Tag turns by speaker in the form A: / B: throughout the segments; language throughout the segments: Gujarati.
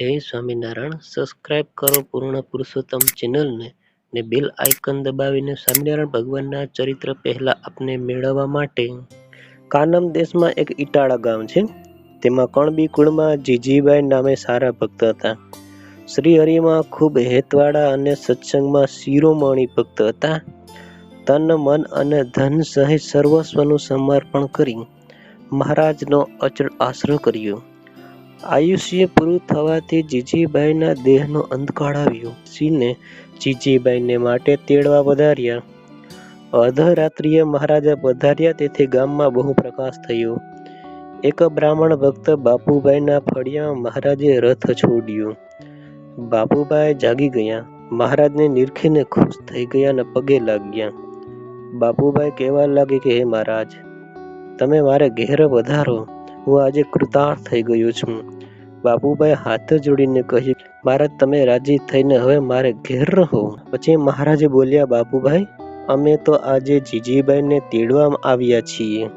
A: જય સ્વામિનારાયણ. સબસ્ક્રાઇબ કરો પૂર્ણ પુરુષોત્તમ ચેનલને ને બેલ આઇકન દબાવીને સ્વામિનારાયણ ભગવાનના ચરિત્ર પહેલા આપને મેળવવા માટે. કાનમ દેશમાં એક ઇટાળા ગામ છે. તેમાં કણબી કુળમાં જીજીબાઈ નામે સારા ભક્ત હતા. શ્રી હરિમાં ખૂબ હેતવાળા અને સત્સંગમાં શિરોમણી ભક્ત હતા. તન, મન અને ધન સહિત સર્વસ્વનું સમર્પણ કરી મહારાજનો અચળ આશરો કર્યો. આયુષ્ય પૂરું થવાથી જીજીબાઈના દેહનો અંતકાળ આવ્યો. સિંહને જીજીબાઈને માટે તેડવા પધાર્યા. અર્ધરાત્રિએ મહારાજા પધાર્યા, તેથી ગામમાં બહુ પ્રકાશ થયો. એક બ્રાહ્મણ ભક્ત બાપુભાઈના ફળિયા મહારાજે રથ છોડ્યો. બાપુભાઈ જાગી ગયા. મહારાજને નિરખીને ખુશ થઈ ગયા અને પગે લાગ્યા. બાપુભાઈ કહેવા લાગે કે, હે મહારાજ, તમે મારે ઘેર વધારો હું આજે કૃતાર્થ થઈ ગયો છું. બાપુભાઈ હાથ જોડીને કહ્યું, મહારાજ, તમે રાજી થઈને હવે મારે ઘેર રહો. પછી મહારાજે બોલ્યા, બાપુભાઈ, અમે તો આજે જીજીબાઈને તેડવા આવ્યા છીએ.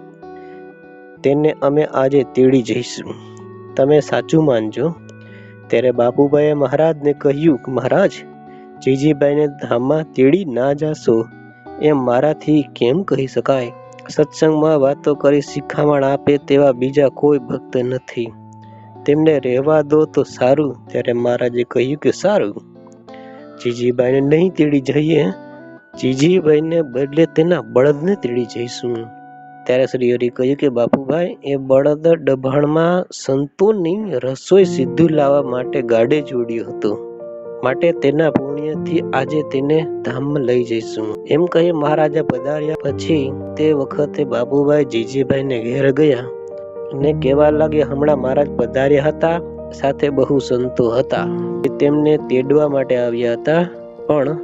A: તેને અમે આજે તેડી જઈશું. તમે સાચું માનજો. ત્યારે બાપુભાઈએ મહારાજને કહ્યું, મહારાજ જીજીબાઈને ધામમાં તેડી ના જાશો. એમ મારાથી કેમ કહી શકાય? સત્સંગમાં વાતો કરી શિખામણ આપે તેવા બીજા કોઈ ભક્ત નથી. તેમને રહેવા દો તો સારું, ત્યારે મહારાજે કહ્યું કે સારું. જીજીબાઈને નહીં તેડી જઈએ જીજીબાઈને બદલે તેના બળદને તેડી જઈશું. ત્યારે શ્રી હરિ કહ્યું કે બાપુભાઈ, એ બળદ ડભાણમાં સંતોની રસોઈ સીધું લાવવા માટે ગાડે જોડ્યો હતો. માટે તેના પુણ્યથી આજે તેને ધામમાં લઈ જઈશું. એમ કહી મહારાજા પધાર્યા પછી તે વખતે બાબુભાઈ જીજીભાઈને ઘેર ગયા ને કહેવા લાગ્યા, હમણાં મહારાજ પધાર્યા હતા, સાથે બહુ સંતો હતા. તેમને તેડવા માટે આવ્યા હતા. પણ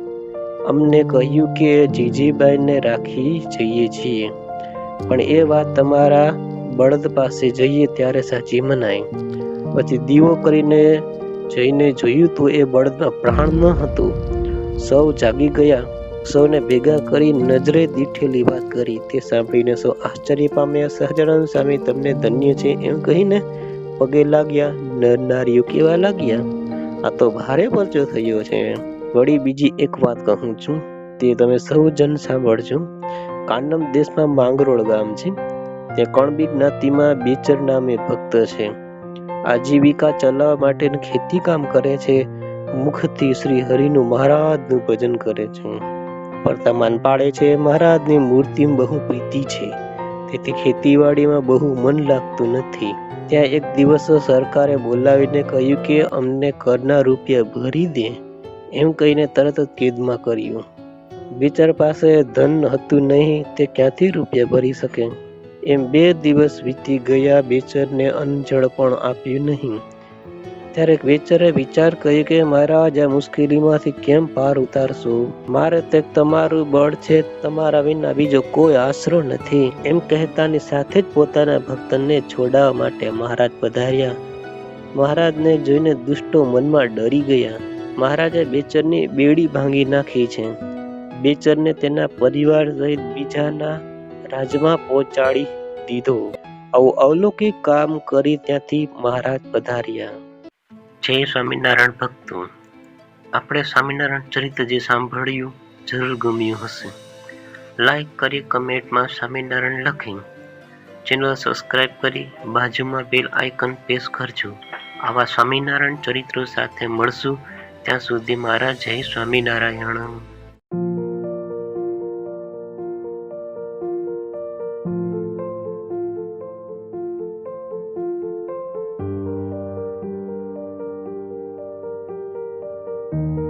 A: અમને કહ્યું કે જીજીભાઈને રાખી જઈએ છીએ. પણ એ વાત તમારા બળદ પાસે જઈએ ત્યારે સાચી મનાય. પછી દીવો કરીને જઈને જોયું તો એ બળદમાં પ્રાણ ન હતું. સૌ જાગી ગયા. સૌને ભેગા કરી નજરે દીઠેલી વાત કરી. તે સાંભળીને સૌ આશ્ચર્ય પામ્યા. સહજાનંદ સ્વામી, તમને ધન્ય છે એમ કહીને પગે લાગ્યા. નર નારીઓ કેવા લાગ્યા? આ તો ભારે પરચો થયો છે. વળી બીજી એક વાત કહું છું. તે તમે સૌ જન સાંભળજો. કાનમ દેશમાં માંગરોળ ગામ છે. ત્યાં કણબી જ્ઞાતિમાં બેચર નામે ભક્ત છે. આજીવિકા ચલાવવા માટે ખેતી કામ કરે છે. મુખથી શ્રી હરિનું મહારાજનું ભજન કરે છે. વર્તમાન પાડે છે. મહારાજની મૂર્તિ બહુ પ્રીતિ છે. તેથી ખેતીવાડીમાં બહુ મન લાગતું નથી. ત્યાં એક દિવસ સરકારે બોલાવીને કહ્યું કે અમને કરના રૂપિયા ભરી દે. એમ કહીને તરત જ કેદમાં કર્યું. બિચાર પાસે ધન હતું નહીં, તે ક્યાંથી રૂપિયા ભરી શકે? એમ બે દિવસ વીતી ગયા, બેચરને અનજળ પણ આપ્યું નહીં. ત્યારે વેચરે વિચાર કર્યો કે, મહારાજ, આ મુશ્કેલીમાંથી કેમ પાર ઉતારશો? મારે તે તમારું બળ છે, તમારા વિના બીજો કોઈ આશરો નથી. એમ કહેતાની સાથે જ પોતાના ભક્તને છોડાવવા માટે મહારાજ પધાર્યા. મહારાજને જોઈને દુષ્ટો મનમાં ડરી ગયા. મહારાજે બેચરની બેડી ભાંગી નાખી છે. બેચરને તેના પરિવાર સહિત બીજાના રાજમાં પહોંચાડી દીધો. આવું અવલૌકિક કામ કરી ત્યાંથી મહારાજ પધાર્યા. જય સ્વામિનારાયણ ભક્તો. આપણે સ્વામિનારાયણ ચરિત્ર જે સાંભળ્યું જરૂર ગમ્યું હશે. લાઈક કરી કમેન્ટમાં સ્વામિનારાયણ લખી ચેનલ સબસ્ક્રાઈબ કરી બાજુમાં બેલ આઇકન પ્રેસ કરજો. આવા સ્વામિનારાયણ ચરિત્રો સાથે મળશું. ત્યાં સુધી મારા જય સ્વામિનારાયણ. thank you